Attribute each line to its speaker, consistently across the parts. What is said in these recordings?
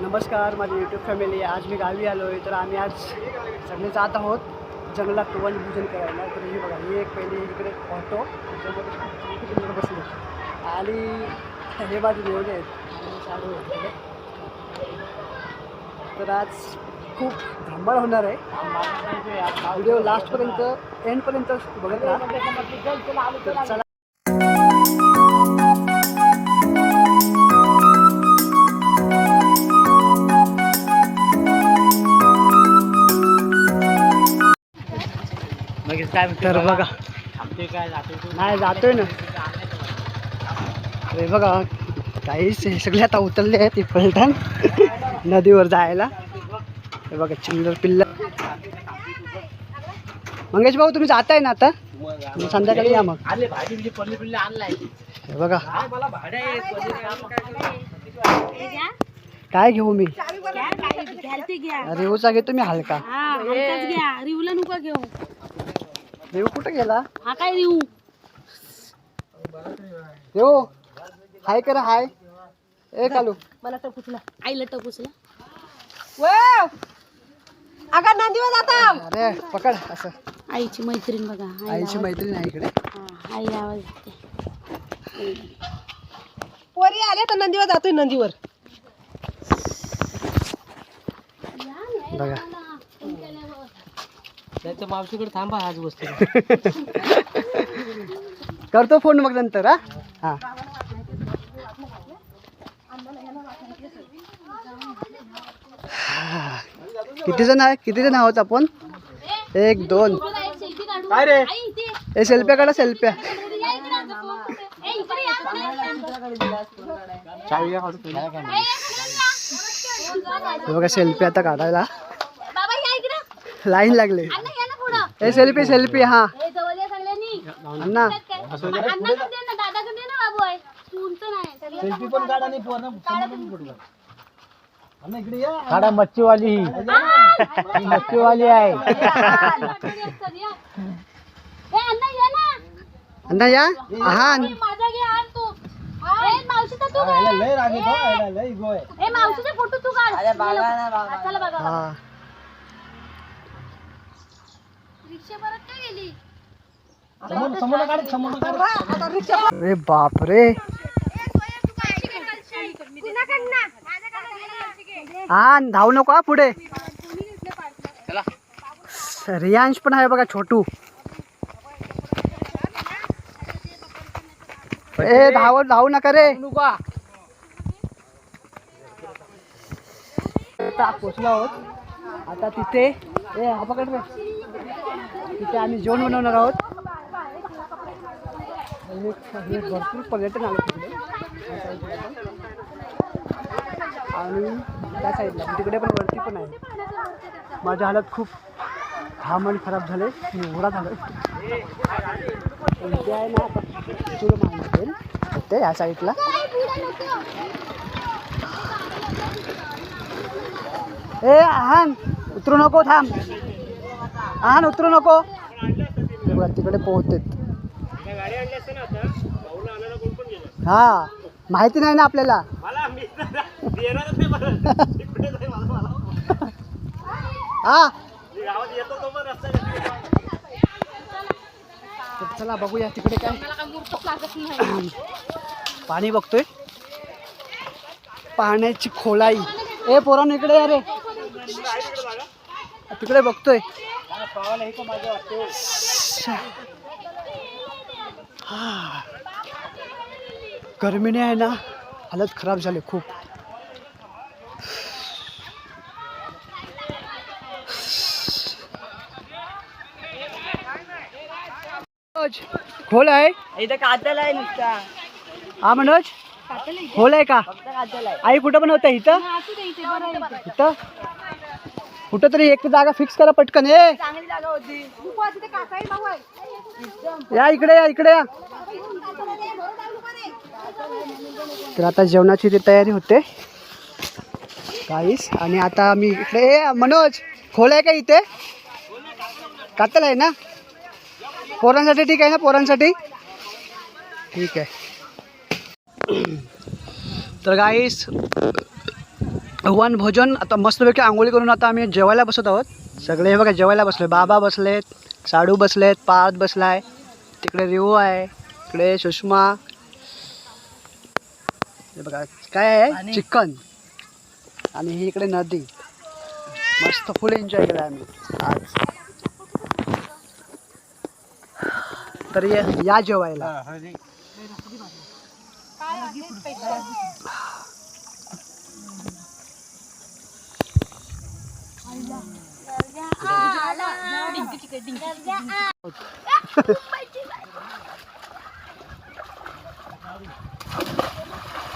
Speaker 1: नमस्कार माझी YouTube family आज मी गावी आलो आहे तर आम्ही आज सगळे जात आहोत जंगलात वनभोजन करायला. तर हे बघा मी एक पहिली इकडे ऑटो त्याच्यामध्ये बसले आणि हे बाजू जेवढे आहेत. चालू आहेत तर आज खूप धांबळ होणार आहे. व्हिडिओ लास्टपर्यंत एंडपर्यंत बघत राहा. तर चला. तर बघा. नाही जातोय ना. अरे बघा काहीच सगळे आता उतरले आहेत ते फलटण. नदीवर जायला. हे बघा चिल्लर पिल्लर मंगेश भाऊ तुम्ही जाताय ना आता? मग संध्याकाळी या मग.
Speaker 2: आले भाजी म्हणजे पल्ली पिल्ली आणलाय.
Speaker 1: हे बघा.
Speaker 2: मला भाडे
Speaker 1: काय घेऊ मी? रेवचा घेतो मी हलका.
Speaker 3: हा रिवला नुका घेऊ.
Speaker 1: रेव कुठं गेला?
Speaker 3: हा काय रिवू
Speaker 1: रेव हाय करा हाय. ए कालू.
Speaker 3: मला टपूसला आईला टपूसला
Speaker 4: अगं नंदीवर जाता.
Speaker 1: अरे पकड असं.
Speaker 3: आईची मैत्रीण बघा आई
Speaker 1: आईची मैत्रीण आहे इकडे.
Speaker 3: हा, आई आवाज देते
Speaker 4: पोरी आले तर नंदीवर जातोय नंदीवर.
Speaker 1: बघा.
Speaker 2: त्याच्या मावशीकडे थांबा आज वस्तू.
Speaker 1: करतो फोन मग नंतर हा? हा. किती जण आहे? किती जण आहोत आपण? एक दोन.
Speaker 2: काय रे?
Speaker 1: हे सेल्फ्या काढा सेल्फ्या बघा सेल्फी आता काढायला. लाईन लागले. हे सेल्फी सेल्फी हा. अण्णा.
Speaker 2: पण काढा. काढा मच्छीवाली ही. मच्छीवाली आहे.
Speaker 1: अण्णा या. हा.
Speaker 3: तू मावशीचा तू
Speaker 2: हा, याला
Speaker 3: रिक्षा परत काय गेली
Speaker 2: समोर समोर काढ समोर काढ.
Speaker 1: अरे बापरे. हा धावू नको हा पुढे. रियांश पण आहे बघा छोटू. ए धाव धावू नका रे. आता पोचलो आहोत. आता तिथे ए हा पकड रे. तिथे आम्ही जेवण बनवणार आहोत. हे भरपूर पर्यटन आलं तिकडे. आणि त्या साईडला तिकडे पण वरती पण आहे. माझ्या हालत खूप घाम आणि खराब झाले मी उघडा झालो. ते आहे ना तुला माहिती असेल ते ह्या साईडला. ए आहान उतरू नको थांब. आहान उतरू नको. तिकडे पोहतेत हा माहिती नाही ना आपल्याला. हा. चला बघूया तिकडे काय. पाणी बघतोय. पाण्याची खोलाई. ए पोरान इकडे अरे तिकडे बघतोय. हा. गरमीने आहे ना हालत खराब झाली खूप. मनोज, खोल आहे?
Speaker 4: इथं कातल आहे नुसता.
Speaker 1: हा मनोज? खोल आहे का? आई कुठं पण होतं इथं. इथं? कुठं तरी एक जागा फिक्स करा पटकन ए.
Speaker 4: चांगली जागा होती.
Speaker 1: या इकडे या इकडे या. तर आता जेवणाची ती तयारी होते काहीच आणि आता मी इकडे ए मनोज खोल आहे का इथे? कातल आहे ना? पोरांसाठी ठीक आहे ना पोरांसाठी? ठीक आहे. तर गाईस वन भोजन आता मस्तपैकी आंघोळी करून आता आम्ही जेवायला बसत आहोत. सगळे हे बघा जेवायला बसले बाबा बसलेत साडू बसलेत पार्थ बसलाय तिकडे रिओ आहे इकडे सुषमा. हे बघा काय आहे? चिकन. आणि ही इकडे नदी. मस्त फुल एन्जॉय केला आम्ही. आज तर ये- या जेवायला.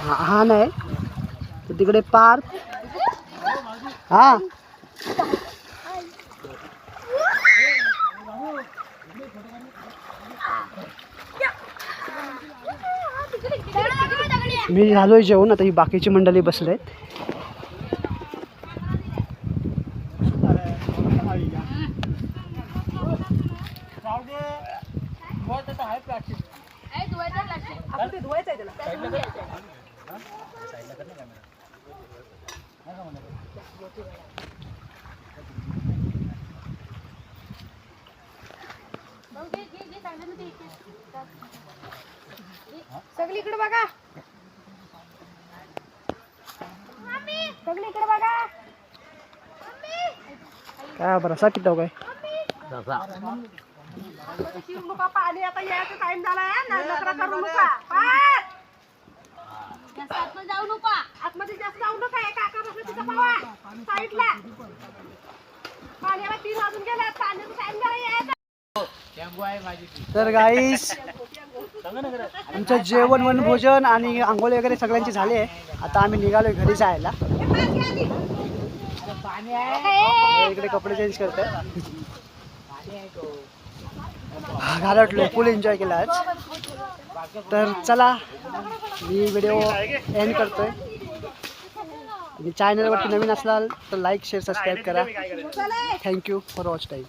Speaker 1: हा नाही. तर तिकडे पार्क. हा. मी झालोय जेवण आता ही बाकीची मंडळी बसले
Speaker 4: आहेत इकडे बघा. सगळी इकडे बघा.
Speaker 1: काय बरं किती काय?
Speaker 4: शिव नका पाणी आता यायचा टाइम झाला ना नखरा करू नका. पाठ.
Speaker 3: जास्त आतमध्ये जाऊ नका.
Speaker 4: आतमध्ये जास्त जाऊ नका. काका बसले तिथं पावा. साईडला. पाण्याला तीन वाजून गेला पाण्याचा टाइम झाला यायचा.
Speaker 1: तर गाईस आमचं जेवण वन भोजन आणि आंघोळी वगैरे सगळ्यांची झाली आहे. आता आम्ही निघालोय घरी जायला. इकडे कपडे चेंज करतोय. घालटलो फुल एन्जॉय केला आज. तर चला मी व्हिडिओ एंड करतोय. आणि चॅनलवरती नवीन असलाल तर लाईक शेअर सबस्क्राईब करा. Thank you for watch time